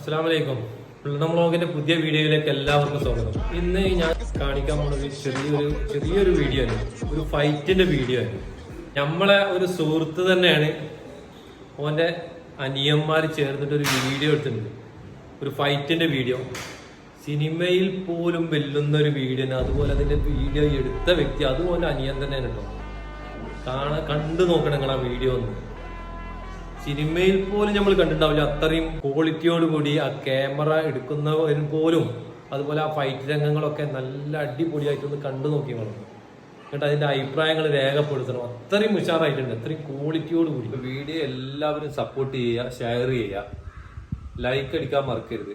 അസ്സാം വലൈക്കും പിള്ളണം വ്ളോഗിന്റെ പുതിയ വീഡിയോയിലേക്ക് എല്ലാവർക്കും സ്വാഗതം. ഇന്ന് ഞാൻ കാണിക്കാൻ പോകുന്നത് ചെറിയൊരു ചെറിയൊരു വീഡിയോ ആണ്. ഒരു ഫൈറ്റിന്റെ വീഡിയോ ആണ്. നമ്മളെ ഒരു സുഹൃത്ത് തന്നെയാണ്. ഓന്റെ അനിയന്മാർ ചേർന്നിട്ട് ഒരു വീഡിയോ എടുത്തിട്ടുണ്ട്. ഒരു ഫൈറ്റിന്റെ വീഡിയോ സിനിമയിൽ പോലും വെല്ലുന്ന ഒരു വീഡിയോ അതുപോലെ അതിന്റെ വീഡിയോ എടുത്ത വ്യക്തി അതുപോലെ അനിയൻ തന്നെയാണ് കേട്ടോ. കാണാ കണ്ടു നോക്കണം ആ വീഡിയോ ഒന്ന്. സിനിമയിൽ പോലും നമ്മൾ കണ്ടിട്ടുണ്ടാവില്ല. അത്രയും ക്വാളിറ്റിയോട് കൂടി ആ ക്യാമറ എടുക്കുന്നവരും പോലും അതുപോലെ ആ ഫൈറ്റ് രംഗങ്ങളൊക്കെ നല്ല അടിപൊളിയായിട്ടൊന്ന് കണ്ടു നോക്കി വേണം. എന്നിട്ട് അതിന്റെ അഭിപ്രായങ്ങൾ രേഖപ്പെടുത്തണം. അത്രയും ഉഷാറായിട്ടുണ്ട്. അത്രയും ക്വാളിറ്റിയോട് കൂടി. വീഡിയോ എല്ലാവരും സപ്പോർട്ട് ചെയ്യുക ഷെയർ ചെയ്യുക. ലൈക്ക് അടിക്കാൻ മറക്കരുത്.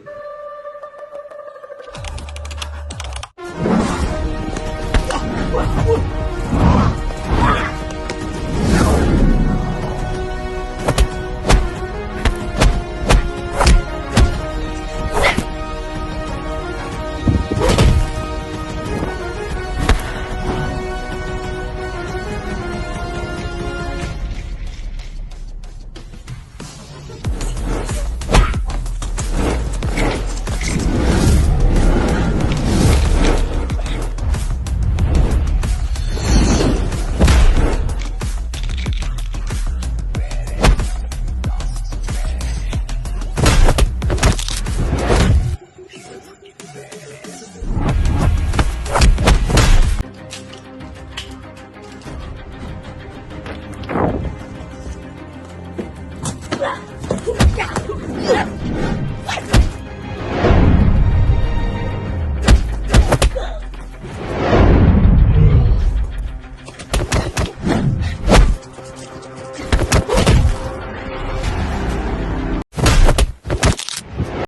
滚傻逼